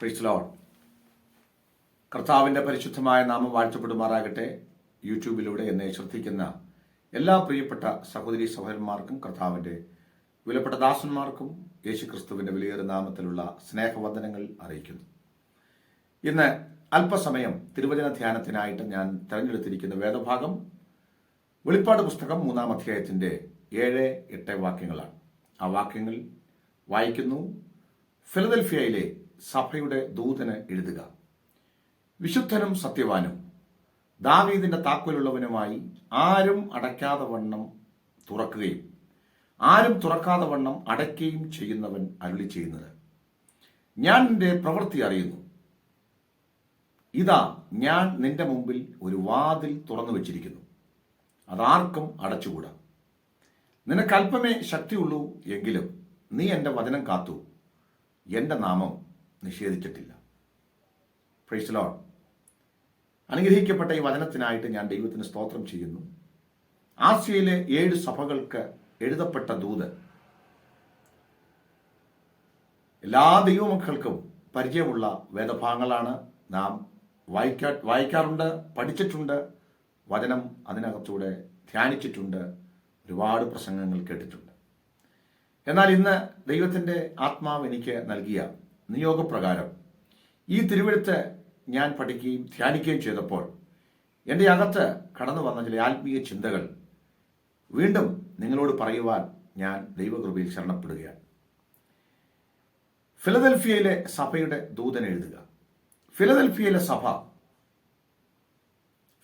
പ്രീസ് load കർത്താവിന്റെ പരിശുദ്ധമായ നാമം വാഴ്ചപ്പെടുമാറാകട്ടെ യൂട്യൂബിലൂടെ എന്നെ ശ്രദ്ധിക്കുന്ന എല്ലാ പ്രിയപ്പെട്ട സഹോദരി സഹോദരന്മാർക്കും കർത്താവിന്റെ വിലപ്പെട്ട ദാസന്മാർക്കും യേശു ക്രിസ്തുവിന്റെ വിലയേറെ നാമത്തിലുള്ള സ്നേഹവന്ദനങ്ങൾ അറിയിക്കുന്നു. ഇന്ന് അല്പസമയം തിരുവചന ധ്യാനത്തിനായിട്ട് ഞാൻ തിരഞ്ഞെടുത്തിരിക്കുന്ന വേദഭാഗം വെളിപ്പാട് പുസ്തകം മൂന്നാം അധ്യായത്തിന്റെ ഏഴ് എട്ട് വാക്യങ്ങളാണ്. ആ വാക്യങ്ങൾ വായിക്കുന്നു. ഫിലദൽഫിയയിലെ സഭയുടെ ദൂതന് എഴുതുക. വിശുദ്ധനും സത്യവാനും ദാവീദിന്റെ താക്കോലുള്ളവനുമായി ആരും അടയ്ക്കാതെ വണ്ണം തുറക്കുകയും ആരും തുറക്കാതെ വണ്ണം അടയ്ക്കുകയും ചെയ്യുന്നവൻ അരുളി ചെയ്യുന്നത്. ഞാൻ നിന്റെ പ്രവൃത്തി അറിയുന്നു. ഇതാ ഞാൻ നിന്റെ മുമ്പിൽ ഒരു വാതിൽ തുറന്നു വച്ചിരിക്കുന്നു. അതാർക്കും അടച്ചുകൂടാ. നിനക്ക് അല്പമേ ശക്തിയുള്ളൂ എങ്കിലും നീ എന്റെ വചനം കാത്തു. എന്റെ നാമം നിഷേധിച്ചിട്ടില്ല. പ്രൈസ് അനുഗ്രഹിക്കപ്പെട്ട ഈ വചനത്തിനായിട്ട് ഞാൻ ദൈവത്തിന് സ്തോത്രം ചെയ്യുന്നു. ആസിയയിലെ ഏഴ് സഭകൾക്ക് എഴുതപ്പെട്ട ദൂത്. എല്ലാ ദൈവമക്കൾക്കും പരിചയമുള്ള വേദഭാഗങ്ങളാണ് നാം വായിക്കാ വായിക്കാറുണ്ട് പഠിച്ചിട്ടുണ്ട് വചനം അതിനകത്തൂടെ ധ്യാനിച്ചിട്ടുണ്ട് ഒരുപാട് പ്രസംഗങ്ങൾ കേട്ടിട്ടുണ്ട്. എന്നാൽ ഇന്ന് ദൈവത്തിന്റെ ആത്മാവ് എനിക്ക് നൽകിയ നിയോഗപ്രകാരം. ഈ തിരുവഴുത്ത് ഞാൻ പഠിക്കുകയും ധ്യാനിക്കുകയും ചെയ്തപ്പോൾ എന്റെ അകത്ത് കടന്നു വന്ന ചില ആത്മീയ ചിന്തകൾ വീണ്ടും നിങ്ങളോട് പറയുവാൻ ഞാൻ ദൈവകൃപയിൽ ശരണപ്പെടുകയാണ്. ഫിലദൽഫിയയിലെ സഭയുടെ ദൂതൻ എഴുതുക. ഫിലദൽഫിയയിലെ സഭ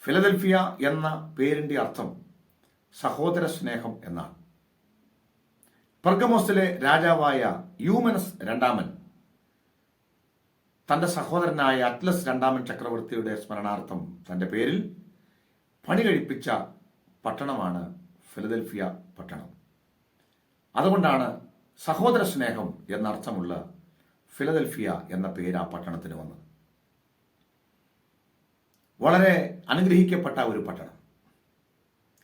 ഫിലദൽഫിയ എന്ന പേരിന്റെ അർത്ഥം സഹോദര സ്നേഹം എന്നാണ്. പെർഗമോസിലെ രാജാവായ യൂമനസ് രണ്ടാമൻ തന്റെ സഹോദരനായ അറ്റ്ലസ് രണ്ടാമൻ ചക്രവർത്തിയുടെ സ്മരണാർത്ഥം തന്റെ പേരിൽ പണി കഴിപ്പിച്ച പട്ടണമാണ് ഫിലദൽഫിയ പട്ടണം. അതുകൊണ്ടാണ് സഹോദര സ്നേഹം എന്നർത്ഥമുള്ള ഫിലദൽഫിയ എന്ന പേര് ആ പട്ടണത്തിന് വന്നത്. വളരെ അനുഗ്രഹിക്കപ്പെട്ട ഒരു പട്ടണം.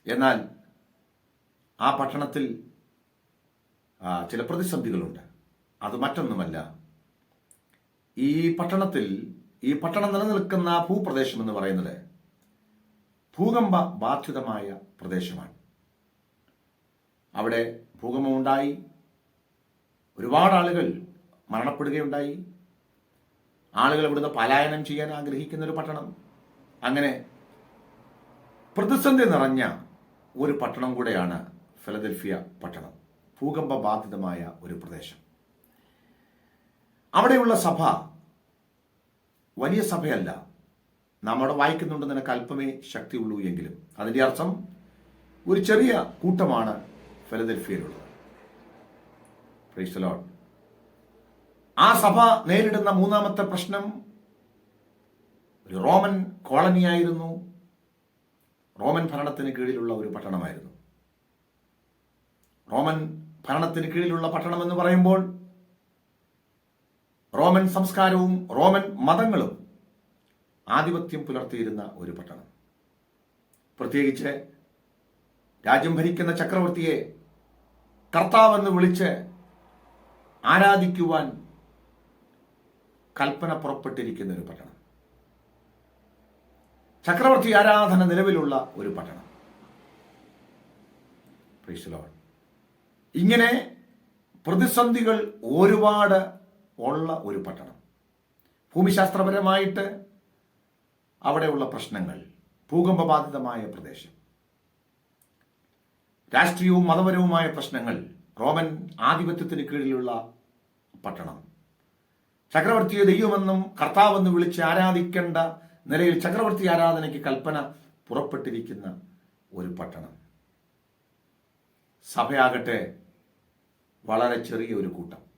എന്നാൽ ആ പട്ടണത്തിൽ ചില പ്രതിസന്ധികളുണ്ട്. അത് മറ്റൊന്നുമല്ല. ഈ പട്ടണത്തിൽ ഈ പട്ടണം നിലനിൽക്കുന്ന ഭൂപ്രദേശം എന്ന് പറയുന്നത് ഭൂകമ്പ ബാധിതമായ പ്രദേശമാണ്. അവിടെ ഭൂകമ്പമുണ്ടായി. ഒരുപാട് ആളുകൾ മരണപ്പെടുകയുണ്ടായി. ആളുകൾ ഇവിടുന്ന് പലായനം ചെയ്യാൻ ആഗ്രഹിക്കുന്ന ഒരു പട്ടണം. അങ്ങനെ പ്രതിസന്ധി നിറഞ്ഞ ഒരു പട്ടണം കൂടെയാണ് ഫിലദൽഫിയ പട്ടണം. ഭൂകമ്പ ബാധിതമായ ഒരു പ്രദേശം. അവിടെയുള്ള സഭ വലിയ സഭയല്ല. നമ്മൾ വായിക്കുന്നുണ്ട് നിനക്ക് അല്പമേ ശക്തിയുള്ളൂ എങ്കിലും. അതിന്റെ അർത്ഥം ഒരു ചെറിയ കൂട്ടമാണ് ഫിലദൽഫിയയിലുള്ളത്. Lord. ആ സഭ നേരിടുന്ന മൂന്നാമത്തെ പ്രശ്നം ഒരു റോമൻ കോളനിയായിരുന്നു. റോമൻ ഭരണത്തിന് കീഴിലുള്ള ഒരു പട്ടണമായിരുന്നു. റോമൻ ഭരണത്തിന് കീഴിലുള്ള പട്ടണം എന്ന് പറയുമ്പോൾ റോമൻ സംസ്കാരവും റോമൻ മതങ്ങളും ആധിപത്യം പുലർത്തിയിരുന്ന ഒരു പട്ടണം. പ്രത്യേകിച്ച് രാജ്യം ഭരിക്കുന്ന ചക്രവർത്തിയെ കർത്താവെന്ന് വിളിച്ച് ആരാധിക്കുവാൻ കൽപ്പന പുറപ്പെട്ടിരിക്കുന്ന ഒരു പട്ടണം. ചക്രവർത്തി ആരാധന നിലവിലുള്ള ഒരു പട്ടണം. ഇങ്ങനെ പ്രതിസന്ധികൾ ഒരുപാട് ഉള്ള ഒരു പട്ടണം. ഭൂമിശാസ്ത്രപരമായിട്ട് അവിടെയുള്ള പ്രശ്നങ്ങൾ ഭൂകമ്പബാധിതമായ പ്രദേശം. രാഷ്ട്രീയവും മതപരവുമായ പ്രശ്നങ്ങൾ റോമൻ ആധിപത്യത്തിന് കീഴിലുള്ള പട്ടണം. ചക്രവർത്തിയെ ദൈവമെന്നും കർത്താവെന്ന് വിളിച്ച് ആരാധിക്കേണ്ട നിലയിൽ ചക്രവർത്തി ആരാധനയ്ക്ക് കൽപ്പന പുറപ്പെട്ടിരിക്കുന്ന ഒരു പട്ടണം. സഭയാകട്ടെ വളരെ ചെറിയ ഒരു കൂട്ടം.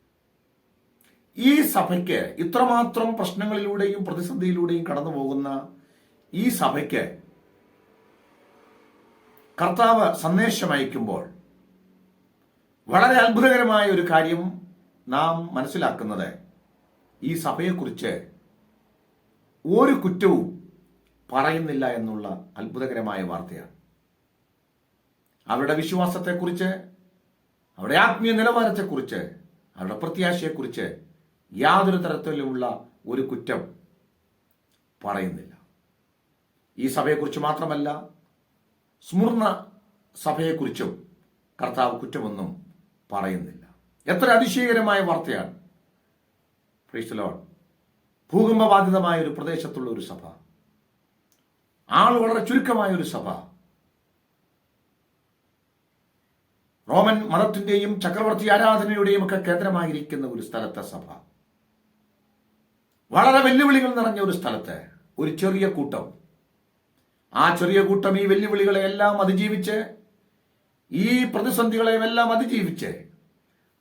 ഈ സഭയ്ക്ക് ഇത്രമാത്രം പ്രശ്നങ്ങളിലൂടെയും പ്രതിസന്ധിയിലൂടെയും കടന്നു പോകുന്ന ഈ സഭയ്ക്ക് കർത്താവ് സന്ദേശം അയക്കുമ്പോൾ വളരെ അത്ഭുതകരമായ ഒരു കാര്യം നാം മനസ്സിലാക്കുന്നത്. ഈ സഭയെക്കുറിച്ച് ഒരു കുറ്റവും പറയുന്നില്ല എന്നുള്ള അത്ഭുതകരമായ വാർത്തയാണ്. അവരുടെ വിശ്വാസത്തെക്കുറിച്ച് അവരുടെ ആത്മീയ നിലവാരത്തെക്കുറിച്ച് അവരുടെ പ്രത്യാശയെക്കുറിച്ച് യാതൊരു തരത്തിലുമുള്ള ഒരു കുറ്റം പറയുന്നില്ല. ഈ സഭയെക്കുറിച്ച് മാത്രമല്ല സ്മൂർണ സഭയെക്കുറിച്ചും കർത്താവ് കുറ്റമൊന്നും പറയുന്നില്ല. എത്ര അതിശയകരമായ വാർത്തയാണ്. ക്രൈസ്തലോൺ ഭൂകമ്പബാധിതമായ ഒരു പ്രദേശത്തുള്ള ഒരു സഭ. ആൾ വളരെ ചുരുക്കമായ ഒരു സഭ. റോമൻ മതത്തിന്റെയും ചക്രവർത്തി ആരാധനയുടെയും ഒക്കെ കേന്ദ്രമായിരിക്കുന്ന ഒരു സ്ഥലത്തെ സഭ. വളരെ വെല്ലുവിളികൾ നിറഞ്ഞ ഒരു സ്ഥലത്ത് ഒരു ചെറിയ കൂട്ടം. ആ ചെറിയ കൂട്ടം ഈ വെല്ലുവിളികളെ എല്ലാം അതിജീവിച്ച് ഈ പ്രതിസന്ധികളെയും എല്ലാം അതിജീവിച്ച്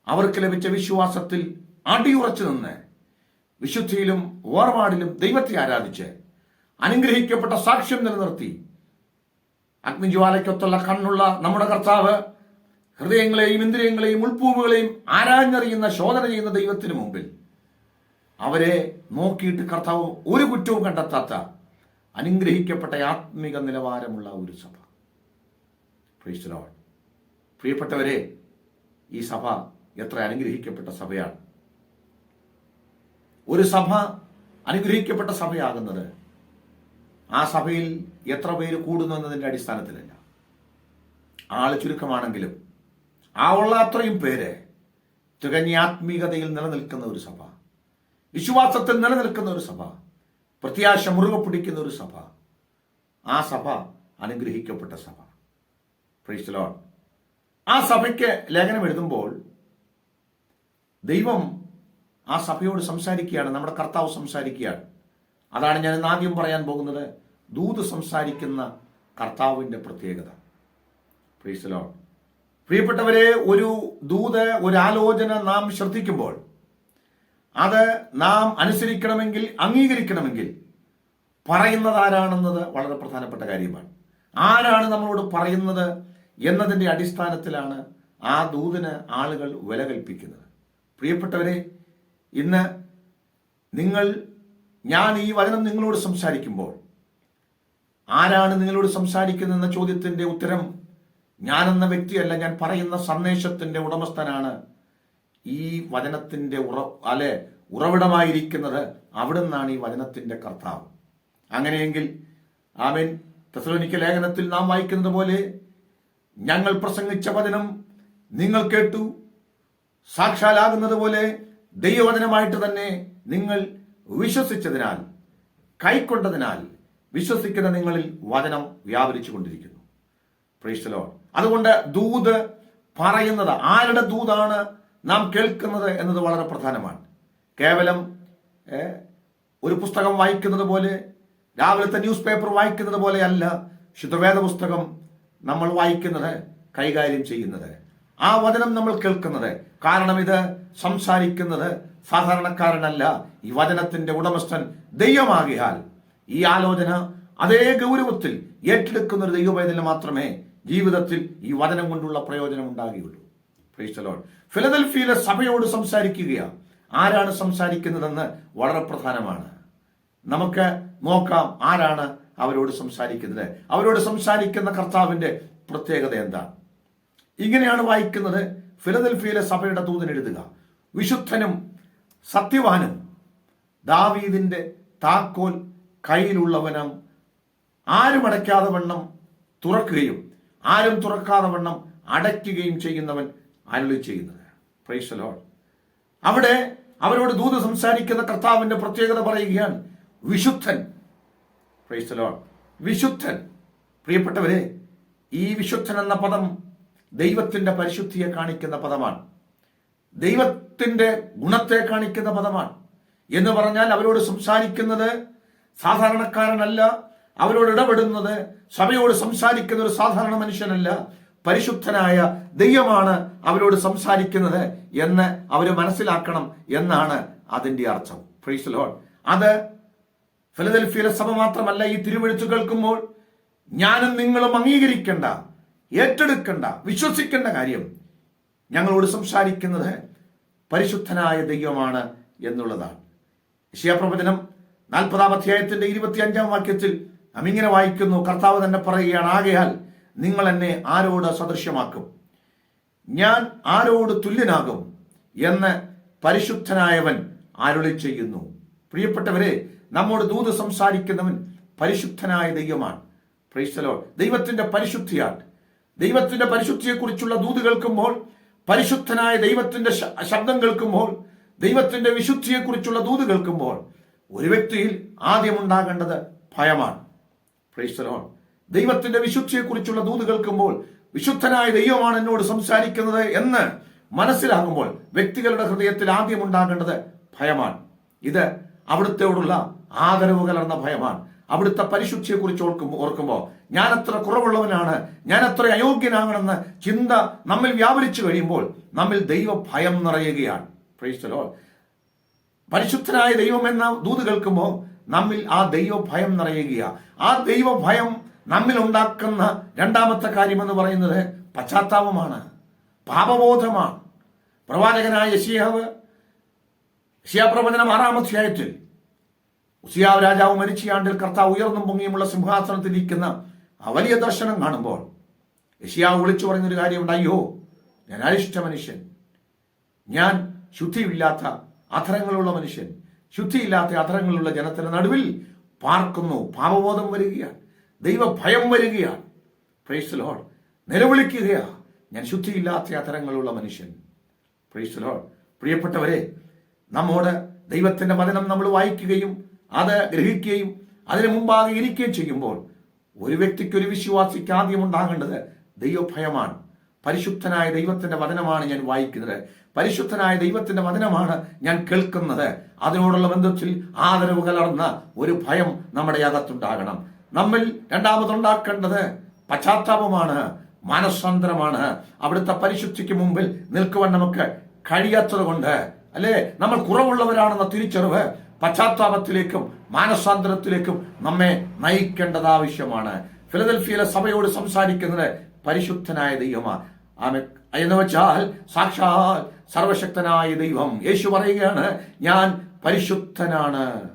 അവർക്ക് ലഭിച്ച വിശ്വാസത്തിൽ അടിയുറച്ചു നിന്ന് വിശുദ്ധിയിലും വേർപാടിലും ദൈവത്തെ ആരാധിച്ച് അനുഗ്രഹിക്കപ്പെട്ട സാക്ഷ്യം നിലനിർത്തി അഗ്നിജ്വാലയ്ക്കൊത്തുള്ള കണ്ണുള്ള നമ്മുടെ കർത്താവ് ഹൃദയങ്ങളെയും ഇന്ദ്രിയങ്ങളെയും ഉൾപ്പൂവുകളെയും ആരാഞ്ഞറിയുന്ന ശോധന ചെയ്യുന്ന ദൈവത്തിന് മുമ്പിൽ അവരെ നോക്കിയിട്ട് കർത്താവ് ഒരു കുറ്റവും കണ്ടെത്താത്ത അനുഗ്രഹിക്കപ്പെട്ട ആത്മിക നിലവാരമുള്ള ഒരു സഭ. പ്രിയപ്പെട്ടവരെ ഈ സഭ എത്ര അനുഗ്രഹിക്കപ്പെട്ട സഭയാണ്. ഒരു സഭ അനുഗ്രഹിക്കപ്പെട്ട സഭയാകുന്നത് ആ സഭയിൽ എത്ര പേര് കൂടുന്നു എന്നതിന്റെ അടിസ്ഥാനത്തിലല്ല. ആൾ ചുരുക്കമാണെങ്കിലും ആ ഉള്ള അത്രയും പേര് തികഞ്ഞ ആത്മീകതയിൽ നിലനിൽക്കുന്ന ഒരു സഭ. വിശ്വാസത്തിൽ നിലനിൽക്കുന്ന ഒരു സഭ പ്രത്യാശ മുറുകെ പിടിക്കുന്ന ഒരു സഭ ആ സഭ അനുഗ്രഹിക്കപ്പെട്ട സഭ. പ്രൈസ് ലോൺ ആ സഭയ്ക്ക് ലേഖനം എഴുതുമ്പോൾ ദൈവം ആ സഭയോട് സംസാരിക്കുകയാണ് നമ്മുടെ കർത്താവ് സംസാരിക്കുകയാണ്. അതാണ് ഞാൻ ഇന്ന് ആദ്യം പറയാൻ പോകുന്നത്. ദൂത് സംസാരിക്കുന്ന കർത്താവിന്റെ പ്രത്യേകത. പ്രൈസ് ലോൺ പ്രിയപ്പെട്ടവരെ ഒരു ദൂത് ഒരു ആലോചന നാം ശ്രദ്ധിക്കുമ്പോൾ അത് നാം അനുസരിക്കണമെങ്കിൽ അംഗീകരിക്കണമെങ്കിൽ പറയുന്നത് ആരാണെന്നത് വളരെ പ്രധാനപ്പെട്ട കാര്യമാണ്. ആരാണ് നമ്മളോട് പറയുന്നത് എന്നതിന്റെ അടിസ്ഥാനത്തിലാണ് ആ ദൂതിന് ആളുകൾ വില കൽപ്പിക്കുന്നത്. പ്രിയപ്പെട്ടവരെ ഇന്ന് നിങ്ങൾ ഞാൻ ഈ വചനം നിങ്ങളോട് സംസാരിക്കുമ്പോൾ ആരാണ് നിങ്ങളോട് സംസാരിക്കുന്നതെന്ന ചോദ്യത്തിന്റെ ഉത്തരം ഞാനെന്ന വ്യക്തിയല്ല ഞാൻ പറയുന്ന സന്ദേശത്തിന്റെ ഉടമസ്ഥനാണ് ഈ വചനത്തിന്റെ ഉറ അല്ലെ ഉറവിടമായിരിക്കുന്നത് അവിടെ നിന്നാണ് ഈ വചനത്തിന്റെ കർത്താവ്. അങ്ങനെയെങ്കിൽ ആമേൻ തെസലോനിക്ക ലേഖനത്തിൽ നാം വായിക്കുന്നത് പോലെ ഞങ്ങൾ പ്രസംഗിച്ച വചനം നിങ്ങൾ കേട്ടു സാക്ഷാലാകുന്നത് പോലെ ദൈവവചനമായിട്ട് തന്നെ നിങ്ങൾ വിശ്വസിച്ചതിനാൽ കൈക്കൊണ്ടതിനാൽ വിശ്വസിക്കുന്ന നിങ്ങളിൽ വചനം വ്യാപരിച്ചു കൊണ്ടിരിക്കുന്നു പ്രൈസ്തലോ അതുകൊണ്ട് ദൂത് പറയുന്നത് ആരുടെ ദൂതാണ്? നാം കേൾക്കുന്നത് എന്നത് വളരെ പ്രധാനമാണ്. കേവലം ഒരു പുസ്തകം വായിക്കുന്നത് പോലെ രാവിലത്തെ ന്യൂസ് പേപ്പർ വായിക്കുന്നത് പോലെയല്ല ശുദ്ധവേദ പുസ്തകം നമ്മൾ വായിക്കുന്നത് കൈകാര്യം ചെയ്യുന്നത്. ആ വചനം നമ്മൾ കേൾക്കുന്നത്. കാരണം ഇത് സംസാരിക്കുന്നത് സാധാരണക്കാരനല്ല ഈ വചനത്തിന്റെ ഉടമസ്ഥൻ ദൈവമാകിയാൽ. ഈ ആലോചന അതേ ഗൗരവത്തിൽ ഏറ്റെടുക്കുന്ന ഒരു ദൈവവേദന മാത്രമേ ജീവിതത്തിൽ ഈ വചനം കൊണ്ടുള്ള പ്രയോജനം ഉണ്ടാകുകയുള്ളൂ. The ഫിലദൽഫിയിലെ സഭയോട് സംസാരിക്കുകയാണ്. ആരാണ് സംസാരിക്കുന്നതെന്ന് വളരെ പ്രധാനമാണ്. നമുക്ക് നോക്കാം ആരാണ് അവരോട് സംസാരിക്കുന്നത്. അവരോട് സംസാരിക്കുന്ന കർത്താവിന്റെ പ്രത്യേകത എന്താ ഇങ്ങനെയാണ് വായിക്കുന്നത് ഫിലദൽഫിയിലെ സഭയുടെ ദൂതൻ എഴുതുക. വിശുദ്ധനും സത്യവാനും ദാവീദിന്റെ താക്കോൽ കയ്യിലുള്ളവനും ആരും അടയ്ക്കാതെ വണ്ണം തുറക്കുകയും ആരും തുറക്കാതെ വണ്ണം അടയ്ക്കുകയും ചെയ്യുന്നവൻ അരുളി ചെയ്യുന്നത്. പ്രൈസ് ലോഡ് അവിടെ അവരോട് ദൂത് സംസാരിക്കുന്ന കർത്താവിന്റെ പ്രത്യേകത പറയുകയാണ് വിശുദ്ധൻ. പ്രൈസ് ലോഡ് വിശുദ്ധൻ. പ്രിയപ്പെട്ടവരെ ഈ വിശുദ്ധൻ എന്ന പദം ദൈവത്തിന്റെ പരിശുദ്ധിയെ കാണിക്കുന്ന പദമാണ്. ദൈവത്തിന്റെ ഗുണത്തെ കാണിക്കുന്ന പദമാണ്. എന്ന് പറഞ്ഞാൽ അവരോട് സംസാരിക്കുന്നത് സാധാരണക്കാരനല്ല അവരോട് ഇടപെടുന്നത് സഭയോട് സംസാരിക്കുന്ന ഒരു സാധാരണ മനുഷ്യനല്ല പരിശുദ്ധനായ ദൈവമാണ് അവരോട് സംസാരിക്കുന്നത് എന്ന് അവർ മനസ്സിലാക്കണം എന്നാണ് അതിന്റെ അർത്ഥം. ഫ്രീസ് ലോൺ അത് ഫിലദൽഫിയിലെ സഭ മാത്രമല്ല ഈ തിരുവെഴുത്ത് കേൾക്കുമ്പോൾ ഞാനും നിങ്ങളും അംഗീകരിക്കേണ്ട ഏറ്റെടുക്കേണ്ട വിശ്വസിക്കേണ്ട കാര്യം. ഞങ്ങളോട് സംസാരിക്കുന്നത് പരിശുദ്ധനായ ദൈവമാണ് എന്നുള്ളതാണ്. യശയാപ്രവചനം നാൽപ്പതാം അധ്യായത്തിന്റെ ഇരുപത്തി അഞ്ചാം വാക്യത്തിൽ നാം ഇങ്ങനെ വായിക്കുന്നു കർത്താവ് തന്നെ പറയുകയാണ് ആകയാൽ നിങ്ങൾ എന്നെ ആരോട് സദൃശ്യമാക്കും? ഞാൻ ആരോട് തുല്യനാകും എന്ന് പരിശുദ്ധനായവൻ അരുളി ചെയ്യുന്നു. പ്രിയപ്പെട്ടവരെ നമ്മോട് ദൂത് സംസാരിക്കുന്നവൻ പരിശുദ്ധനായ ദൈവമാണ്. പ്രൈസ്തലോ ദൈവത്തിന്റെ പരിശുദ്ധിയാണ്. ദൈവത്തിന്റെ പരിശുദ്ധിയെക്കുറിച്ചുള്ള ദൂത് കേൾക്കുമ്പോൾ പരിശുദ്ധനായ ദൈവത്തിന്റെ ശബ്ദം കേൾക്കുമ്പോൾ ദൈവത്തിന്റെ വിശുദ്ധിയെക്കുറിച്ചുള്ള ദൂത് കേൾക്കുമ്പോൾ ഒരു വ്യക്തിയിൽ ആദ്യം ഉണ്ടാകേണ്ടത് ഭയമാണ് പ്രൈസ്തലോൺ ദൈവത്തിന്റെ വിശുദ്ധിയെക്കുറിച്ചുള്ള ദൂത് കേൾക്കുമ്പോൾ വിശുദ്ധനായ ദൈവമാണ് എന്നോട് സംസാരിക്കുന്നത് എന്ന് മനസ്സിലാകുമ്പോൾ വ്യക്തികളുടെ ഹൃദയത്തിൽ ആദ്യം ഉണ്ടാകേണ്ടത് ഭയമാണ്. ഇത് അവിടുത്തെയോടുള്ള ആദരവ് കലർന്ന ഭയമാണ്. അവിടുത്തെ പരിശുദ്ധിയെ കുറിച്ച് ഓർക്കുമ്പോൾ ഓർക്കുമ്പോൾ ഞാൻ എത്ര കുറവുള്ളവനാണ് ഞാൻ അത്ര അയോഗ്യനാകണമെന്ന് ചിന്ത നമ്മിൽ വ്യാപരിച്ചു കഴിയുമ്പോൾ നമ്മിൽ ദൈവ ഭയം നിറയുകയാണ് പരിശുദ്ധനായ ദൈവം എന്ന ദൂത് കേൾക്കുമ്പോൾ നമ്മിൽ ആ ദൈവ ഭയം നിറയുകയാണ്. ആ ദൈവ ഭയം നമ്മിൽ ഉണ്ടാക്കുന്ന രണ്ടാമത്തെ കാര്യം എന്ന് പറയുന്നത് പശ്ചാത്താപമാണ് പാപബോധമാണ്. പ്രവാചകനായ യശിയാവ് യശിയാപ്രവചനം ആറാം അധ്യായത്തിൽ ഉസിയാവ് രാജാവ് മരിച്ചയാണ്ടിൽ കർത്താവ് ഉയർന്നും പൊങ്ങിയുമുള്ള സിംഹാസനത്തിൽ ഇരിക്കുന്ന ആ വലിയ ദർശനം കാണുമ്പോൾ യശിയാവ് വിളിച്ചു പറയുന്നൊരു കാര്യമുണ്ട് അയ്യോ ഞാൻ അരിഷ്ട മനുഷ്യൻ. ഞാൻ ശുദ്ധിയില്ലാത്ത അധരങ്ങളുള്ള മനുഷ്യൻ. ശുദ്ധിയില്ലാത്ത അധരങ്ങളുള്ള ജനത്തിന് നടുവിൽ പാർക്കുന്നു. പാപബോധം വരികയാണ്. ദൈവഭയം വരികയാണ്. പ്രൈസ് ലോഡ് നിലവിളിക്കുകയാ ഞാൻ ശുദ്ധിയില്ലാത്ത അത്തരങ്ങളുള്ള മനുഷ്യൻ. പ്രൈസ് ലോഡ് പ്രിയപ്പെട്ടവരെ നമ്മോട് ദൈവത്തിന്റെ വചനം നമ്മൾ വായിക്കുകയും അത് ഗ്രഹിക്കുകയും അതിനു മുമ്പാകെ ഇരിക്കുകയും ചെയ്യുമ്പോൾ ഒരു വ്യക്തിക്ക് ഒരു വിശ്വാസിക്ക് ആദ്യം ഉണ്ടാകേണ്ടത് ദൈവഭയമാണ്. പരിശുദ്ധനായ ദൈവത്തിന്റെ വചനമാണ് ഞാൻ വായിക്കുന്നത്. പരിശുദ്ധനായ ദൈവത്തിന്റെ വചനമാണ് ഞാൻ കേൾക്കുന്നത്. അതിനോടുള്ള ബന്ധത്തിൽ ആദരവ് കലർന്ന ഒരു ഭയം നമ്മുടെ അകത്തുണ്ടാകണം. നമ്മിൽ രണ്ടാമതുണ്ടാക്കേണ്ടത് പശ്ചാത്താപമാണ് മാനസാന്തരമാണ്. അവിടുത്തെ പരിശുദ്ധിക്ക് മുമ്പിൽ നിൽക്കുവാൻ നമുക്ക് കഴിയാത്തത് കൊണ്ട് അല്ലേ? നമ്മൾ കുറവുള്ളവരാണെന്ന തിരിച്ചറിവ് പശ്ചാത്താപത്തിലേക്കും മാനസാന്തരത്തിലേക്കും നമ്മെ നയിക്കേണ്ടത് ആവശ്യമാണ്. ഫിലദൽഫിയിലെ സഭയോട് സംസാരിക്കുന്നത് പരിശുദ്ധനായ ദൈവമാണ് എന്ന് വെച്ചാൽ സാക്ഷാൽ സർവശക്തനായ ദൈവം. യേശു പറയുകയാണ് ഞാൻ പരിശുദ്ധനാണ്.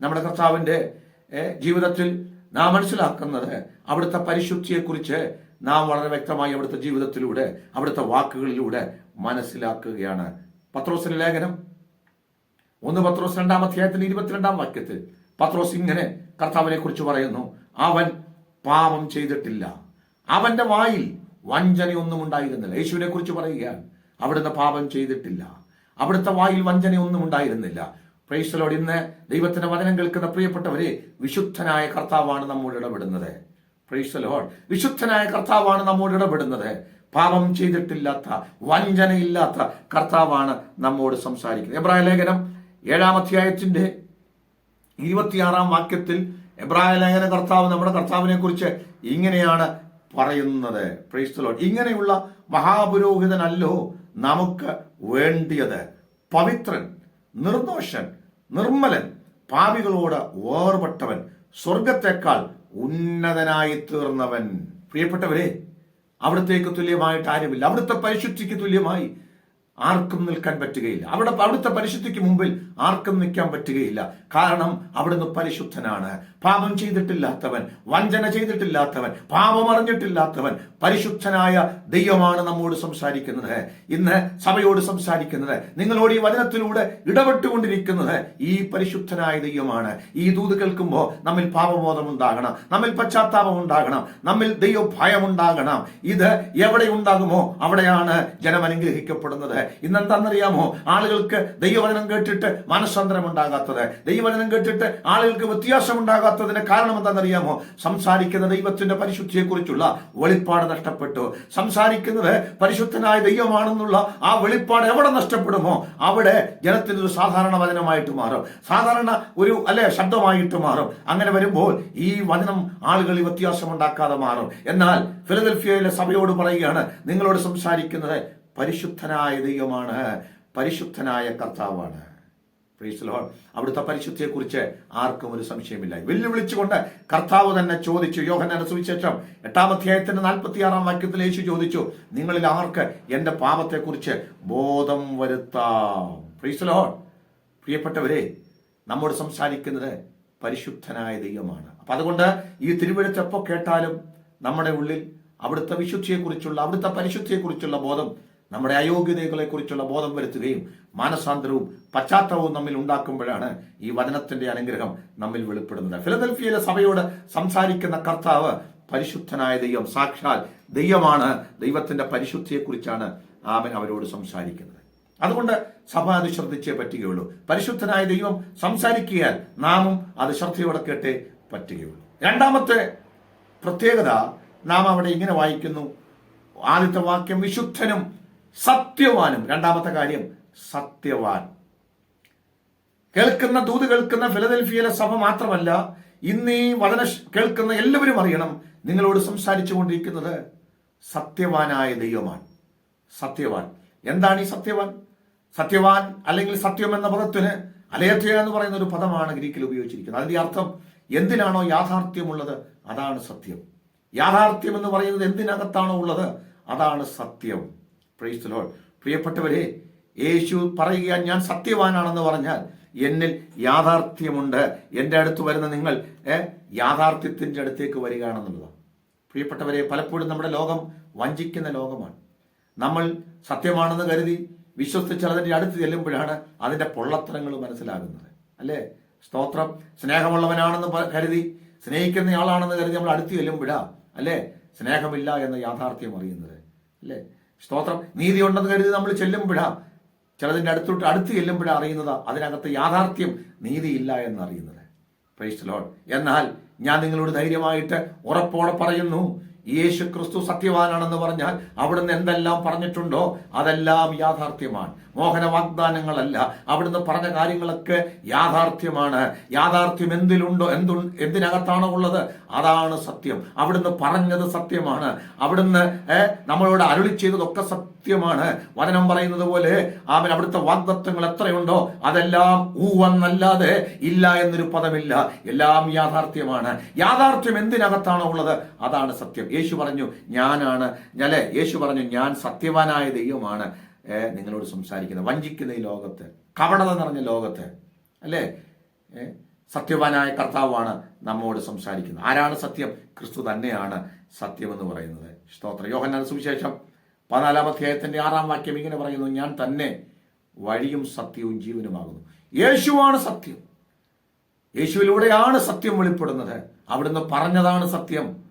നമ്മുടെ കർത്താവിന്റെ ജീവിതത്തിൽ നാം മനസ്സിലാക്കുന്നത് അവിടുത്തെ പരിശുദ്ധിയെക്കുറിച്ച് നാം വളരെ വ്യക്തമായി അവിടുത്തെ ജീവിതത്തിലൂടെ അവിടുത്തെ വാക്കുകളിലൂടെ മനസ്സിലാക്കുകയാണ്. പത്രോസിന്റെ ലേഖനം. ഒന്ന് പത്രോസ് രണ്ടാം അധ്യായത്തിന്റെ ഇരുപത്തിരണ്ടാം വാക്യത്തിൽ പത്രോസ് ഇങ്ങനെ കർത്താവിനെ കുറിച്ച് പറയുന്നു. അവൻ പാപം ചെയ്തിട്ടില്ല. അവന്റെ വായിൽ വഞ്ചനയൊന്നും ഉണ്ടായിരുന്നില്ല. യേശുവിനെ കുറിച്ച് പറയുകയാണ്. അവിടുന്ന് പാപം ചെയ്തിട്ടില്ല. അവിടുത്തെ വായിൽ വഞ്ചനയൊന്നും ഉണ്ടായിരുന്നില്ല. പ്രൈസലോട് ഇന്ന് ദൈവത്തിന്റെ വചനം കേൾക്കുന്ന പ്രിയപ്പെട്ടവരെ വിശുദ്ധനായ കർത്താവാണ് നമ്മോട് ഇടപെടുന്നത്. പ്രൈസലോഡ് വിശുദ്ധനായ കർത്താവാണ് നമ്മോട് ഇടപെടുന്നത്. പാപം ചെയ്തിട്ടില്ലാത്ത വഞ്ചനയില്ലാത്ത കർത്താവാണ് നമ്മോട് സംസാരിക്കുന്നത്. എബ്രായ ലേഖനം ഏഴാം അധ്യായത്തിന്റെ ഇരുപത്തിയാറാം വാക്യത്തിൽ എബ്രായ ലേഖന കർത്താവ് നമ്മുടെ കർത്താവിനെ കുറിച്ച് ഇങ്ങനെയാണ് പറയുന്നത്. പ്രൈസ്തലോ ഇങ്ങനെയുള്ള മഹാപുരോഹിതനല്ലോ നമുക്ക് വേണ്ടിയത്. പവിത്രൻ നിർദോഷൻ നിർമ്മലൻ പാപികളോട് വേർപെട്ടവൻ സ്വർഗത്തെക്കാൾ ഉന്നതനായി തീർന്നവൻ. പ്രിയപ്പെട്ടവരെ അവിടത്തേക്ക് തുല്യമായിട്ട് ആരുമില്ല. അവിടുത്തെ പരിശുദ്ധിക്ക് തുല്യമായി ആർക്കും നിൽക്കാൻ പറ്റുകയില്ല. അവിടെ അവിടുത്തെ പരിശുദ്ധിക്ക് മുമ്പിൽ ആർക്കും നിൽക്കാൻ പറ്റുകയില്ല. കാരണം അവിടുന്ന് പരിശുദ്ധനാണ്. പാപം ചെയ്തിട്ടില്ലാത്തവൻ വഞ്ചന ചെയ്തിട്ടില്ലാത്തവൻ പാപം അറിഞ്ഞിട്ടില്ലാത്തവൻ പരിശുദ്ധനായ ദൈവമാണ് നമ്മോട് സംസാരിക്കുന്നത്. ഇന്ന് സഭയോട് സംസാരിക്കുന്നത് നിങ്ങളോട് ഈ വചനത്തിലൂടെ ഇടപെട്ടുകൊണ്ടിരിക്കുന്നത് ഈ പരിശുദ്ധനായ ദൈവമാണ്. ഈ ദൂത് കേൾക്കുമ്പോൾ നമ്മിൽ പാപബോധം ഉണ്ടാകണം നമ്മിൽ പശ്ചാത്താപം ഉണ്ടാകണം നമ്മിൽ ദൈവഭയം ഉണ്ടാകണം. ഇത് എവിടെ ഉണ്ടാകുമോ അവിടെയാണ് ജനം അനുഗ്രഹിക്കപ്പെടുന്നത്. ഇന്നെന്താണെന്നറിയാമോ ആളുകൾക്ക് ദൈവവചനം കേട്ടിട്ട് മനസ്സന്തരം ഉണ്ടാകാത്തത് ദൈവവചനം കേട്ടിട്ട് ആളുകൾക്ക് വ്യത്യാസം ഉണ്ടാകാത്തതിന് കാരണം എന്താണെന്നറിയാമോ? സംസാരിക്കുന്ന ദൈവത്തിന്റെ പരിശുദ്ധിയെക്കുറിച്ചുള്ള വെളിപ്പാട് നഷ്ടപ്പെട്ടു. സംസാരിക്കുന്നത് പരിശുദ്ധനായ ദൈവമാണെന്നുള്ള ആ വെളിപ്പാട് എവിടെ നഷ്ടപ്പെടുമോ? അവിടെ ജനത്തിന് ഒരു സാധാരണ വചനമായിട്ട് മാറും. സാധാരണ ഒരു അല്ലെ ശബ്ദമായിട്ട് മാറും. അങ്ങനെ വരുമ്പോൾ ഈ വചനം ആളുകളിൽ വ്യത്യാസം ഉണ്ടാക്കാതെ മാറും. എന്നാൽ ഫിലദൽഫിയയിലെ സഭയോട് പറയുകയാണ് നിങ്ങളോട് സംസാരിക്കുന്നത് പരിശുദ്ധനായ ദൈവമാണ് പരിശുദ്ധനായ കർത്താവാണ്. Lord. അവിടുത്തെ പരിശുദ്ധിയെക്കുറിച്ച് ആർക്കും ഒരു സംശയമില്ല വെല്ലുവിളിച്ചുകൊണ്ട് കർത്താവ് തന്നെ ചോദിച്ചു യോഹനാന സുവിശേഷം എട്ടാം അധ്യായത്തിന്റെ നാൽപ്പത്തിയാറാം വാക്യത്തിൽ യേശു ചോദിച്ചു നിങ്ങളിൽ ആർക്ക് എന്റെ പാപത്തെക്കുറിച്ച് ബോധം വരുത്താം Lord. പ്രിയപ്പെട്ടവരെ നമ്മോട് സംസാരിക്കുന്നത് പരിശുദ്ധനായ ദൈവമാണ് അപ്പൊ അതുകൊണ്ട് ഈ തിരുവഴുത്ത് എപ്പോ കേട്ടാലും നമ്മുടെ ഉള്ളിൽ അവിടുത്തെ വിശുദ്ധിയെക്കുറിച്ചുള്ള അവിടുത്തെ പരിശുദ്ധിയെക്കുറിച്ചുള്ള ബോധം നമ്മുടെ അയോഗ്യതകളെ കുറിച്ചുള്ള ബോധം വരുത്തുകയും മാനസാന്തരവും പശ്ചാത്തലവും നമ്മിൽ ഉണ്ടാക്കുമ്പോഴാണ് ഈ വചനത്തിന്റെ അനുഗ്രഹം നമ്മിൽ വെളിപ്പെടുന്നത്. ഫിലദൽഫിയയിലെ സഭയോട് സംസാരിക്കുന്ന കർത്താവ് പരിശുദ്ധനായ ദൈവം സാക്ഷാൽ ദൈവമാണ്. ദൈവത്തിന്റെ പരിശുദ്ധിയെക്കുറിച്ചാണ് ആമൻ അവരോട് സംസാരിക്കുന്നത്. അതുകൊണ്ട് സഭ അത് ശ്രദ്ധിച്ചേ പറ്റുകയുള്ളൂ. പരിശുദ്ധനായ ദൈവം സംസാരിക്കുകയാൽ നാമും അത് ശ്രദ്ധയോടെ കേട്ടേ പറ്റുകയുള്ളൂ. രണ്ടാമത്തെ പ്രത്യേകത നാം അവിടെ ഇങ്ങനെ വായിക്കുന്നു. ആദ്യത്തെ വാക്യം വിശുദ്ധനും സത്യവാനും. രണ്ടാമത്തെ കാര്യം സത്യവാൻ. കേൾക്കുന്ന ദൂത് കേൾക്കുന്ന ഫിലദൽഫിയയിലെ സഭ മാത്രമല്ല ഇന്ന് ഈ വചന കേൾക്കുന്ന എല്ലാവരും അറിയണം നിങ്ങളോട് സംസാരിച്ചു കൊണ്ടിരിക്കുന്നത് സത്യവാനായ ദൈവമാണ്. സത്യവാൻ. എന്താണ് ഈ സത്യവാൻ? സത്യവാൻ അല്ലെങ്കിൽ സത്യം എന്ന പദത്തിന് അലയത്യ എന്ന് പറയുന്ന ഒരു പദമാണ് ഗ്രീക്കിൽ ഉപയോഗിച്ചിരിക്കുന്നത്. അതിന്റെ അർത്ഥം എന്തിനാണോ യാഥാർത്ഥ്യമുള്ളത്? അതാണ് സത്യം. യാഥാർത്ഥ്യം എന്ന് പറയുന്നത് എന്തിനകത്താണോ ഉള്ളത്? അതാണ് സത്യം. പ്രൈസ് പ്രിയപ്പെട്ടവരെ യേശു പറയുക ഞാൻ സത്യവാനാണെന്ന് പറഞ്ഞാൽ എന്നിൽ യാഥാർത്ഥ്യമുണ്ട്. എന്റെ അടുത്ത് വരുന്ന നിങ്ങൾ യാഥാർത്ഥ്യത്തിന്റെ അടുത്തേക്ക് വരികയാണെന്നുള്ളതാണ് പ്രിയപ്പെട്ടവരെ പലപ്പോഴും നമ്മുടെ ലോകം വഞ്ചിക്കുന്ന ലോകമാണ്. നമ്മൾ സത്യമാണെന്ന് കരുതി വിശ്വസിച്ച് അതിന്റെ അടുത്ത് ചെല്ലുമ്പോഴാണ് അതിന്റെ പൊള്ളത്തരങ്ങൾ മനസ്സിലാകുന്നത്. അല്ലേ? സ്തോത്രം. സ്നേഹമുള്ളവനാണെന്ന് കരുതി സ്നേഹിക്കുന്നയാളാണെന്ന് കരുതി നമ്മൾ അടുത്ത് ചെല്ലുമ്പോഴാ അല്ലേ? സ്നേഹമില്ല എന്ന യാഥാർത്ഥ്യം അറിയുന്നത്. അല്ലേ? സ്തോത്രം. നീതി ഉണ്ടെന്ന് കരുതി നമ്മൾ ചെല്ലുമ്പോഴാ ചിലതിന്റെ അടുത്തോട്ട് അടുത്ത് ചെല്ലുമ്പോഴാ അറിയുന്നത്. അതിനകത്ത് യാഥാർത്ഥ്യം നീതിയില്ല എന്നറിയുന്നത്. പ്രൈസ് ലോഡ് എന്നാൽ ഞാൻ നിങ്ങളോട് ധൈര്യമായിട്ട് ഉറപ്പോടെ പറയുന്നു യേശു ക്രിസ്തു സത്യവാനാണെന്ന് പറഞ്ഞാൽ അവിടുന്ന് എന്തെല്ലാം പറഞ്ഞിട്ടുണ്ടോ അതെല്ലാം യാഥാർത്ഥ്യമാണ്. മോഹന വാഗ്ദാനങ്ങളല്ല അവിടുന്ന് പറഞ്ഞ കാര്യങ്ങളൊക്കെ യാഥാർത്ഥ്യമാണ്. യാഥാർത്ഥ്യം എന്തിലുണ്ടോ എന്തു എന്തിനകത്താണോ ഉള്ളത്? അതാണ് സത്യം. അവിടുന്ന് പറഞ്ഞത് സത്യമാണ്. അവിടുന്ന് നമ്മളോട് അരുളി ചെയ്തതൊക്കെ സത്യമാണ്. വചനം പറയുന്നത് പോലെ അവൻ അവിടുത്തെ വാഗ്ദത്വങ്ങൾ എത്രയുണ്ടോ അതെല്ലാം ഊവെന്നല്ലാതെ ഇല്ല എന്നൊരു പദമില്ല. എല്ലാം യാഥാർത്ഥ്യമാണ്. യാഥാർത്ഥ്യം എന്തിനകത്താണോ ഉള്ളത്? അതാണ് സത്യം. യേശു പറഞ്ഞു ഞാനാണ്. അല്ലെ യേശു പറഞ്ഞു ഞാൻ സത്യവാനായ ദൈവമാണ്. നിങ്ങളോട് സംസാരിക്കുന്നത് വഞ്ചിക്കുന്ന ഈ ലോകത്ത് കപടത നിറഞ്ഞ ലോകത്ത് അല്ലേ? സത്യവാനായ കർത്താവാണ് നമ്മോട് സംസാരിക്കുന്നത്. ആരാണ് സത്യം? ക്രിസ്തു തന്നെയാണ് സത്യമെന്ന് പറയുന്നത്. സ്തോത്ര. യോഹന്നാൻ സുവിശേഷം പതിനാലാം അധ്യായത്തിന്റെ ആറാം വാക്യം ഇങ്ങനെ പറയുന്നു ഞാൻ തന്നെ വഴിയും സത്യവും ജീവനുമാകുന്നു. യേശുവാണ് സത്യം. യേശുവിലൂടെയാണ് സത്യം വെളിപ്പെടുന്നത്. അവിടുന്ന് പറഞ്ഞതാണ് സത്യം.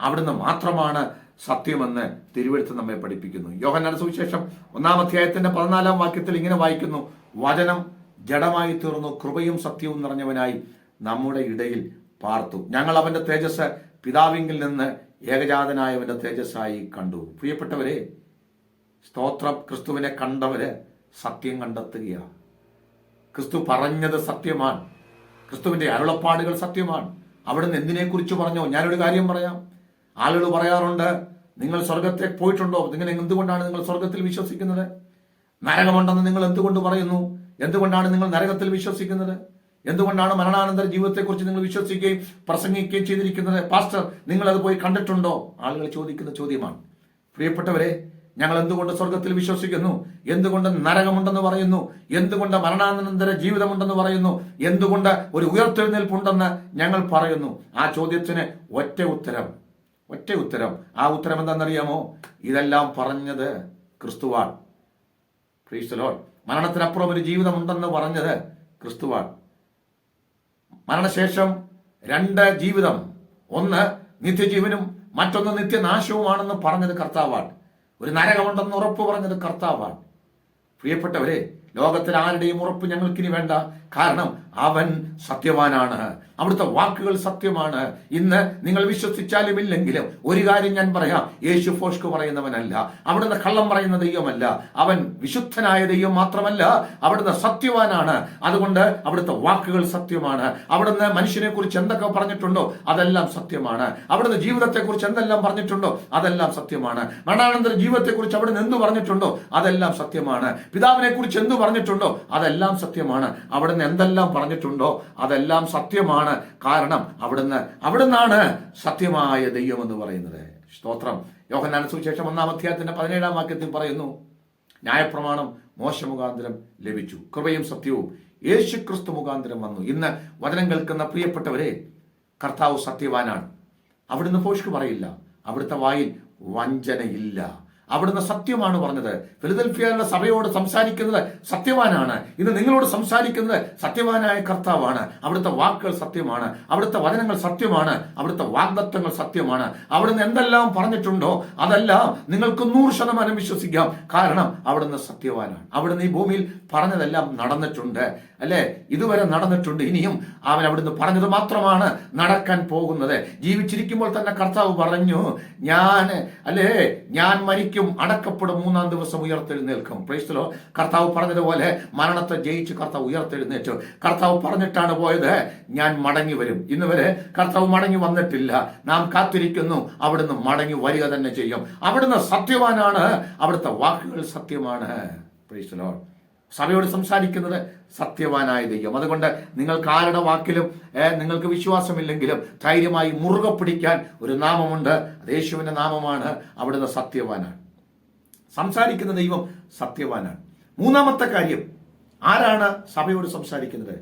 അവിടുന്ന് മാത്രമാണ് സത്യമെന്ന് തിരുവെടുത്ത് നമ്മെ പഠിപ്പിക്കുന്നു. യോഹന്നാൻ സുവിശേഷം ഒന്നാം അധ്യായത്തിന്റെ പതിനാലാം വാക്യത്തിൽ ഇങ്ങനെ വായിക്കുന്നു. വചനം ജഡമായി തീർന്നു കൃപയും സത്യവും നിറഞ്ഞവനായി നമ്മുടെ ഇടയിൽ പാർത്തു. ഞങ്ങൾ അവന്റെ തേജസ് പിതാവിങ്കിൽ നിന്ന് ഏകജാതനായവന്റെ തേജസ്സായി കണ്ടു. പ്രിയപ്പെട്ടവരെ സ്തോത്രം ക്രിസ്തുവിനെ കണ്ടവര് സത്യം കണ്ടെത്തുകയാണ്. ക്രിസ്തു പറഞ്ഞത് സത്യമാണ്. ക്രിസ്തുവിന്റെ അരുളപ്പാടുകൾ സത്യമാണ്. അവിടുന്ന് എന്തിനെക്കുറിച്ച് പറഞ്ഞോ? ഞാനൊരു കാര്യം പറയാം. ആളുകൾ പറയാറുണ്ട് നിങ്ങൾ സ്വർഗത്തെ പോയിട്ടുണ്ടോ? നിങ്ങൾ എന്തുകൊണ്ടാണ് നിങ്ങൾ സ്വർഗത്തിൽ വിശ്വസിക്കുന്നത്? നരകമുണ്ടെന്ന് നിങ്ങൾ എന്തുകൊണ്ട് പറയുന്നു? എന്തുകൊണ്ടാണ് നിങ്ങൾ നരകത്തിൽ വിശ്വസിക്കുന്നത്? എന്തുകൊണ്ടാണ് മരണാനന്തര ജീവിതത്തെക്കുറിച്ച് നിങ്ങൾ വിശ്വസിക്കുകയും പ്രസംഗിക്കുകയും ചെയ്തിരിക്കുന്നത്? പാസ്റ്റർ നിങ്ങൾ അത് പോയി കണ്ടിട്ടുണ്ടോ? ആളുകൾ ചോദിക്കുന്ന ചോദ്യമാണ്. പ്രിയപ്പെട്ടവരെ ഞങ്ങൾ എന്തുകൊണ്ട് സ്വർഗത്തിൽ വിശ്വസിക്കുന്നു? എന്തുകൊണ്ട് നരകമുണ്ടെന്ന് പറയുന്നു? എന്തുകൊണ്ട് മരണാനന്തര ജീവിതമുണ്ടെന്ന് പറയുന്നു? എന്തുകൊണ്ട് ഒരു ഉയർത്തെഴുന്നേൽപ്പുണ്ടെന്ന് ഞങ്ങൾ പറയുന്നു? ആ ചോദ്യത്തിന് ഒറ്റ ഉത്തരം. ഒറ്റ ഉത്തരം. ആ ഉത്തരം എന്താണെന്നറിയാമോ? ഇതെല്ലാം പറഞ്ഞത് ക്രിസ്തുവാൾ. പ്രീസ് ലോഡ് മരണത്തിനപ്പുറം ഒരു ജീവിതമുണ്ടെന്ന് പറഞ്ഞത് ക്രിസ്തുവാൾ. മരണശേഷം രണ്ട് ജീവിതം. ഒന്ന് നിത്യജീവനും മറ്റൊന്ന് നിത്യനാശവുമാണെന്ന് പറഞ്ഞത് കർത്താവാണ്. ഒരു നരകമുണ്ടെന്ന് ഉറപ്പ് പറഞ്ഞത് കർത്താവാണ്. പ്രിയപ്പെട്ടവരെ ലോകത്തിൽ ആരുടെയും ഉറപ്പ് ഞങ്ങൾക്കിനി വേണ്ട. കാരണം അവൻ സത്യവാനാണ്. അവിടുത്തെ വാക്കുകൾ സത്യമാണ്. ഇന്ന് നിങ്ങൾ വിശ്വസിച്ചാലും ഇല്ലെങ്കിലും ഒരു കാര്യം ഞാൻ പറയാം. യേശു ഫോഷ്ക്ക് പറയുന്നവനല്ല. അവിടുന്ന് കള്ളം പറയുന്ന ദൈവമല്ല. അവൻ വിശുദ്ധനായ ദൈവം മാത്രമല്ല അവിടുന്ന് സത്യവാനാണ്. അതുകൊണ്ട് അവിടുത്തെ വാക്കുകൾ സത്യമാണ്. അവിടുന്ന് മനുഷ്യനെ കുറിച്ച് എന്തൊക്കെ പറഞ്ഞിട്ടുണ്ടോ അതെല്ലാം സത്യമാണ്. അവിടുന്ന് ജീവിതത്തെക്കുറിച്ച് എന്തെല്ലാം പറഞ്ഞിട്ടുണ്ടോ അതെല്ലാം സത്യമാണ്. മരണാനന്തര ജീവിതത്തെക്കുറിച്ച് അവിടുന്ന് എന്ത് പറഞ്ഞിട്ടുണ്ടോ അതെല്ലാം സത്യമാണ്. പിതാവിനെ കുറിച്ച് എന്ത് പറഞ്ഞിട്ടുണ്ടോ? അതെല്ലാം സത്യമാണ്. അവിടുന്ന് എന്തെല്ലാം പറഞ്ഞിട്ടുണ്ടോ? അതെല്ലാം സത്യമാണ്. കാരണം അവിടുന്ന് അവിടുന്നാണ് സത്യമായ ദൈവം എന്ന് പറയുന്നത്. സ്തോത്രം. യോഹനാന സുവിശേഷം ഒന്നാം അധ്യായത്തിന്റെ പതിനേഴാം വാക്യത്തിൽ പറയുന്നു ന്യായപ്രമാണം മോശ മുഖാന്തരം ലഭിച്ചു. കൃപയും സത്യവും യേശു ക്രിസ്തു മുഖാന്തരം വന്നു. ഇന്ന് വചനം കേൾക്കുന്ന പ്രിയപ്പെട്ടവരെ കർത്താവ് സത്യവാനാണ്. അവിടുന്ന് പോഷ്ക്ക് പറയില്ല. അവിടുത്തെ വായിൽ വഞ്ചനയില്ല. അവിടുന്ന് സത്യമാണ് പറഞ്ഞത്. ഫിലദൽഫിയയിലെ സഭയോട് സംസാരിക്കുന്നത് സത്യവാനാണ്. ഇന്ന് നിങ്ങളോട് സംസാരിക്കുന്നത് സത്യവാനായ കർത്താവാണ്. അവിടുത്തെ വാക്കുകൾ സത്യമാണ്. അവിടുത്തെ വചനങ്ങൾ സത്യമാണ്. അവിടുത്തെ വാഗ്ദത്വങ്ങൾ സത്യമാണ്. അവിടുന്ന് എന്തെല്ലാം പറഞ്ഞിട്ടുണ്ടോ അതെല്ലാം നിങ്ങൾക്ക് നൂറ് ശതമാനം വിശ്വസിക്കാം. കാരണം അവിടുന്ന് സത്യവാനാണ്. അവിടുന്ന് ഈ ഭൂമിയിൽ പറഞ്ഞതെല്ലാം നടന്നിട്ടുണ്ട്. അല്ലെ? ഇതുവരെ നടന്നിട്ടുണ്ട്. ഇനിയും അവൻ അവിടുന്ന് പറഞ്ഞത് മാത്രമാണ് നടക്കാൻ പോകുന്നത്. ജീവിച്ചിരിക്കുമ്പോൾ തന്നെ കർത്താവ് പറഞ്ഞു ഞാൻ അല്ലേ? ഞാൻ മരിക്കും അടക്കപ്പെടും. മൂന്നാം ദിവസം ഉയർത്തെഴുന്നേൽക്കും. പ്രൈസ്തലോ കർത്താവ് പറഞ്ഞതുപോലെ മരണത്തെ ജയിച്ച് കർത്താവ് ഉയർത്തെഴുന്നേറ്റു. കർത്താവ് പറഞ്ഞിട്ടാണ് പോയത് ഞാൻ മടങ്ങി വരും. ഇന്ന് വരെ കർത്താവ് മടങ്ങി വന്നിട്ടില്ല. നാം കാത്തിരിക്കുന്നു. അവിടുന്ന് മടങ്ങി വരിക തന്നെ ചെയ്യും. അവിടുന്ന് സത്യവാനാണ്. അവിടുത്തെ വാക്കുകൾ സത്യമാണ്. പ്രൈസ്തലോ സഭയോട് സംസാരിക്കുന്നത് സത്യവാനായ ദൈവം. അതുകൊണ്ട് നിങ്ങൾക്ക് ആരുടെ വാക്കിലും നിങ്ങൾക്ക് വിശ്വാസമില്ലെങ്കിലും ധൈര്യമായി മുറുകെ പിടിക്കാൻ ഒരു നാമമുണ്ട്. അത് യേശുവിന്റെ നാമമാണ്. അവിടുന്ന് സത്യവാനാണ്. സംസാരിക്കുന്ന ദൈവം സത്യവാനാണ്. മൂന്നാമത്തെ കാര്യം ആരാണ് സഭയോട് സംസാരിക്കുന്നത്?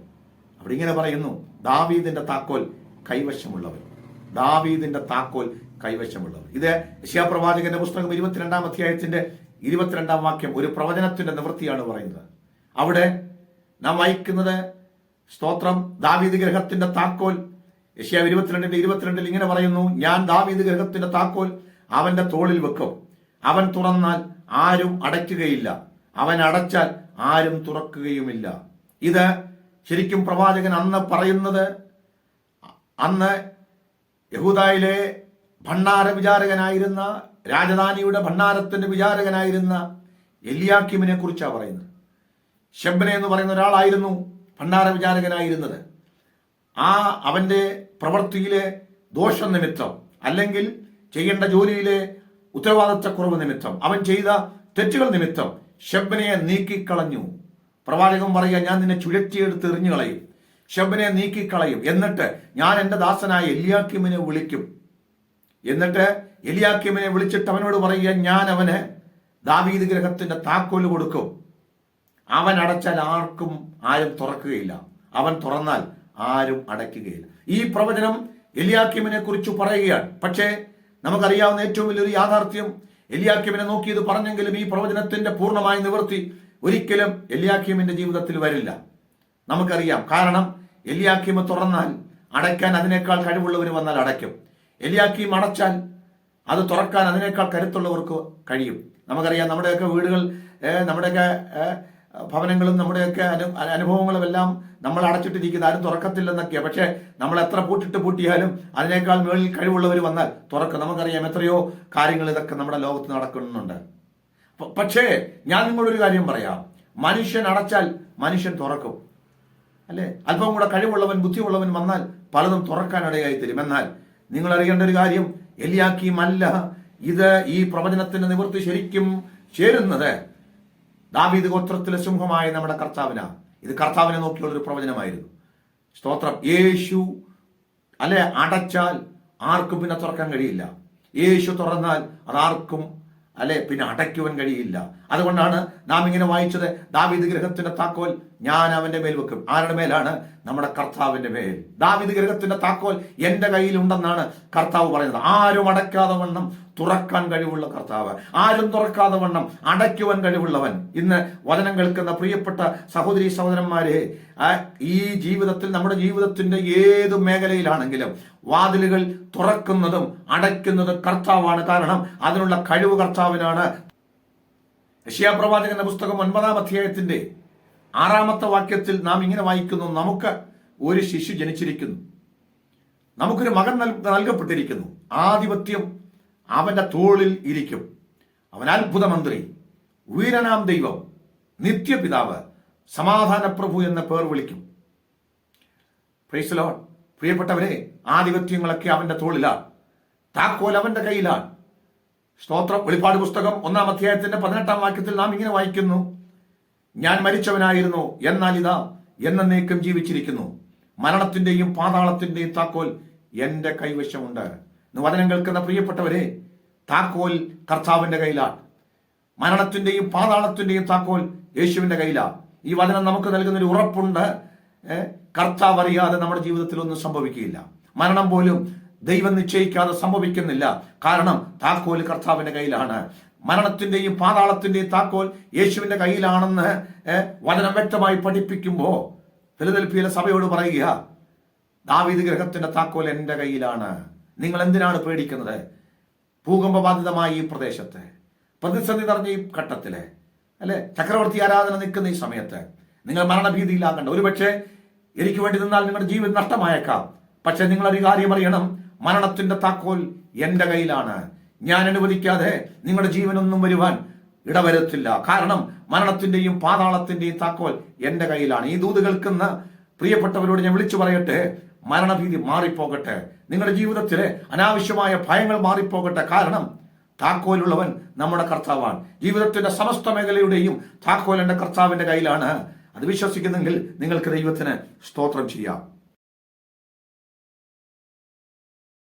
അവിടെ ഇങ്ങനെ പറയുന്നു ദാവീദിന്റെ താക്കോൽ കൈവശമുള്ളവൻ. ദാവീദിന്റെ താക്കോൽ കൈവശമുള്ളവർ ഇത് യശയാപ്രവാചകന്റെ പുസ്തകം ഇരുപത്തിരണ്ടാം അധ്യായത്തിന്റെ ഇരുപത്തിരണ്ടാം വാക്യം ഒരു പ്രവചനത്തിന്റെ നിവൃത്തിയാണ് പറയുന്നത്. അവിടെ നാം വായിക്കുന്നത് സ്തോത്രം ദാവീദ് ഗ്രഹത്തിന്റെ താക്കോൽ. യശ്യാവ് ഇരുപത്തിരണ്ടിന്റെ ഇരുപത്തിരണ്ടിൽ ഇങ്ങനെ പറയുന്നു ഞാൻ ദാവീദ് ഗ്രഹത്തിന്റെ താക്കോൽ അവന്റെ തോളിൽ വെക്കും. അവൻ തുറന്നാൽ ആരും അടയ്ക്കുകയില്ല. അവൻ അടച്ചാൽ ആരും തുറക്കുകയുമില്ല. ഇത് ശരിക്കും പ്രവാചകൻ അന്ന് പറയുന്നത്? അന്ന് യഹൂദായിലെ ഭണ്ഡാര വിചാരകനായിരുന്ന രാജധാനിയുടെ ഭണ്ഡാരത്തിന്റെ വിചാരകനായിരുന്ന എലിയാക്കിമിനെ കുറിച്ചാണ് പറയുന്നത്. ഷെബ്നെ എന്ന് പറയുന്ന ഒരാളായിരുന്നു ഭണ്ഡാര വിചാരകനായിരുന്നത്. ആ അവന്റെ പ്രവൃത്തിയിലെ ദോഷം നിമിത്തം അല്ലെങ്കിൽ ചെയ്യേണ്ട ജോലിയിലെ ഉത്തരവാദിത്തക്കുറവ് നിമിത്തം. അവൻ ചെയ്ത തെറ്റുകൾ നിമിത്തം ഷെബ്നെ നീക്കിക്കളഞ്ഞു. പ്രവാചകൻ പറയുക ഞാൻ നിന്നെ ചുഴറ്റിയെടുത്ത് എറിഞ്ഞു കളയും ഷബ്ബനെ നീക്കിക്കളയും. എന്നിട്ട് ഞാൻ എന്റെ ദാസനായ എലിയാക്കിമിനെ വിളിക്കും. എന്നിട്ട് എലിയാക്കിമിനെ വിളിച്ചിട്ട് അവനോട് പറയുക ഞാൻ അവന് ദാവീദ് ഗ്രഹത്തിന്റെ താക്കോൽ കൊടുക്കും. അവൻ അടച്ചാൽ ആർക്കും ആരും തുറക്കുകയില്ല. അവൻ തുറന്നാൽ ആരും അടയ്ക്കുകയില്ല. ഈ പ്രവചനം എലിയാക്കിമിനെ കുറിച്ച് പറയുകയാണ്. പക്ഷേ നമുക്കറിയാവുന്ന ഏറ്റവും വലിയൊരു യാഥാർത്ഥ്യം എലിയാക്കിമിനെ നോക്കിയത് പറഞ്ഞെങ്കിലും ഈ പ്രവചനത്തിന്റെ പൂർണമായ നിവൃത്തി ഒരിക്കലും എലിയാക്യമിന്റെ ജീവിതത്തിൽ വരില്ല. നമുക്കറിയാം. കാരണം എലിയാക്കിമ തുറന്നാൽ അടയ്ക്കാൻ അതിനേക്കാൾ കഴിവുള്ളവർ വന്നാൽ അടയ്ക്കും. എലിയാക്കിം അടച്ചാൽ അത് തുറക്കാൻ അതിനേക്കാൾ കരുത്തുള്ളവർക്ക് കഴിയും. നമുക്കറിയാം നമ്മുടെയൊക്കെ വീടുകൾ നമ്മുടെയൊക്കെ ഭവനങ്ങളും നമ്മുടെയൊക്കെ അനു അനുഭവങ്ങളും എല്ലാം നമ്മൾ അടച്ചിട്ടിരിക്കുന്നത് ആരും തുറക്കത്തില്ലെന്നൊക്കെയാണ് പക്ഷേ നമ്മൾ എത്ര പൂട്ടിട്ട് പൂട്ടിയാലും അതിനേക്കാൾ മുകളിൽ കഴിവുള്ളവർ വന്നാൽ തുറക്കും. നമുക്കറിയാം എത്രയോ കാര്യങ്ങൾ ഇതൊക്കെ നമ്മുടെ ലോകത്ത് നടക്കുന്നുണ്ട്. പക്ഷേ ഞാൻ നിങ്ങളൊരു കാര്യം പറയാം. മനുഷ്യൻ അടച്ചാൽ മനുഷ്യൻ തുറക്കും. അല്ലേ? അല്പം കൂടെ കഴിവുള്ളവൻ ബുദ്ധിയുള്ളവൻ വന്നാൽ പലതും തുറക്കാനിടയായി തരും എന്നാൽ നിങ്ങൾ അറിയേണ്ട ഒരു കാര്യം എലിയാക്കിയും അല്ല ഇത് ഈ പ്രവചനത്തിന്റെ നിവൃത്തി ശരിക്കും ചേരുന്നത് ദാവീദ് ഗോത്രത്തിലെ സിംഹമായ നമ്മുടെ കർത്താവിനാ. ഇത് കർത്താവിനെ നോക്കിയുള്ള ഒരു പ്രവചനമായിരുന്നു. സ്തോത്രം. യേശു അല്ലെ അടച്ചാൽ ആർക്കും പിന്നെ തുറക്കാൻ കഴിയില്ല. യേശു തുറന്നാൽ അതാർക്കും അല്ലെ? പിന്നെ അടയ്ക്കുവാൻ കഴിയില്ല. അതുകൊണ്ടാണ് നാം ഇങ്ങനെ വായിച്ചത് ദാവിദ് ഗ്രഹത്തിന്റെ താക്കോൽ ഞാൻ അവന്റെ മേൽ വെക്കും. ആരുടെ മേലാണ്? നമ്മുടെ കർത്താവിന്റെ മേൽ. ദാവിദ് ഗ്രഹത്തിന്റെ താക്കോൽ എന്റെ കയ്യിലുണ്ടെന്നാണ് കർത്താവ് പറയുന്നത്. ആരും അടയ്ക്കാതെ വണ്ണം തുറക്കാൻ കഴിവുള്ള കർത്താവ്. ആരും തുറക്കാതെ വണ്ണം അടയ്ക്കുവാൻ കഴിവുള്ളവൻ. ഇന്ന് വചനം കേൾക്കുന്ന പ്രിയപ്പെട്ട സഹോദരി സഹോദരന്മാരെ ഈ ജീവിതത്തിൽ നമ്മുടെ ജീവിതത്തിന്റെ ഏത് മേഖലയിലാണെങ്കിലും വാതിലുകൾ തുറക്കുന്നതും അടയ്ക്കുന്നതും കർത്താവാണ് കാരണം അതിനുള്ള കഴിവ് കർത്താവിനാണ്. യശയാപ്രവാചകന്റെ പുസ്തകം ഒൻപതാം അധ്യായത്തിന്റെ ആറാമത്തെ വാക്യത്തിൽ നാം ഇങ്ങനെ വായിക്കുന്നു നമുക്ക് ഒരു ശിശു ജനിച്ചിരിക്കുന്നു. നമുക്കൊരു മകൻ നൽകപ്പെട്ടിരിക്കുന്നു. ആധിപത്യം അവന്റെ തോളിൽ ഇരിക്കും. അവൻ അത്ഭുത മന്ത്രി വീരനാം ദൈവം നിത്യപിതാവ് സമാധാന പ്രഭു എന്ന പേർ വിളിക്കും. പ്രൈസ് ലോഡ് പ്രിയപ്പെട്ടവരെ ആധിപത്യങ്ങളൊക്കെ അവന്റെ തോളിലാണ്. താക്കോൽ അവന്റെ കയ്യിലാണ്. സ്തോത്രം വെളിപ്പാട് പുസ്തകം ഒന്നാം അധ്യായത്തിന്റെ പതിനെട്ടാം വാക്യത്തിൽ നാം ഇങ്ങനെ വായിക്കുന്നു. ഞാൻ മരിച്ചവനായിരുന്നു എന്നാൽ ഇതാ എന്നേക്കും ജീവിച്ചിരിക്കുന്നു. മരണത്തിന്റെയും പാതാളത്തിന്റെയും താക്കോൽ എന്റെ കൈവശമുണ്ട്. വചനം കേൾക്കുന്ന പ്രിയപ്പെട്ടവരെ താക്കോൽ കർത്താവിന്റെ കയ്യിലാണ്. മരണത്തിന്റെയും പാതാളത്തിന്റെയും താക്കോൽ യേശുവിന്റെ കയ്യിലാണ്. ഈ വചനം നമുക്ക് നൽകുന്നൊരു ഉറപ്പുണ്ട്. കർത്താവ് അറിയാതെ നമ്മുടെ ജീവിതത്തിൽ ഒന്നും സംഭവിക്കുകയില്ല. മരണം പോലും ദൈവം നിശ്ചയിക്കാതെ സംഭവിക്കുന്നില്ല. കാരണം താക്കോൽ കർത്താവിന്റെ കയ്യിലാണ്. മരണത്തിന്റെയും പാതാളത്തിന്റെയും താക്കോൽ യേശുവിന്റെ കയ്യിലാണെന്ന് വചനം വ്യക്തമായി പഠിപ്പിക്കുമ്പോ ഫിലദൽഫിയിലെ സഭയോട് പറയുക ദാവീദ് ഗ്രഹത്തിന്റെ താക്കോൽ എന്റെ കയ്യിലാണ്. നിങ്ങൾ എന്തിനാണ് പേടിക്കുന്നത്? ഭൂകമ്പബാധിതമായ ഈ പ്രദേശത്തെ പ്രതിസന്ധി നിറഞ്ഞ ഈ ഘട്ടത്തിൽ അല്ലെ? ചക്രവർത്തി ആരാധന നിൽക്കുന്ന ഈ സമയത്ത് നിങ്ങൾ മരണഭീതിയിലാകണ്ട. ഒരുപക്ഷെ എനിക്ക് വേണ്ടി നിന്നാൽ നിങ്ങളുടെ ജീവിതം നഷ്ടമായേക്കാം. പക്ഷെ നിങ്ങൾ ഒരു കാര്യം അറിയണം. മരണത്തിന്റെ താക്കോൽ എന്റെ കയ്യിലാണ്. ഞാൻ അനുവദിക്കാതെ നിങ്ങളുടെ ജീവനൊന്നും വരുവാൻ ഇടവരുത്തില്ല. കാരണം മരണത്തിന്റെയും പാതാളത്തിന്റെയും താക്കോൽ എന്റെ കയ്യിലാണ്. ഈ ദൂത് കേൾക്കുന്ന പ്രിയപ്പെട്ടവരോട് ഞാൻ വിളിച്ചു പറയട്ടെ മരണഭീതി മാറിപ്പോകട്ടെ. നിങ്ങളുടെ ജീവിതത്തിലെ അനാവശ്യമായ ഭയങ്ങൾ മാറിപ്പോകട്ടെ. കാരണം താക്കോലുള്ളവൻ നമ്മുടെ കർത്താവാണ്. ജീവിതത്തിന്റെ സമസ്ത മേഖലയുടെയും താക്കോൽ എന്റെ കർത്താവിന്റെ കയ്യിലാണ്. അത് വിശ്വസിക്കുന്നെങ്കിൽ നിങ്ങൾക്ക് ദൈവത്തിന് സ്തോത്രം ചെയ്യാം.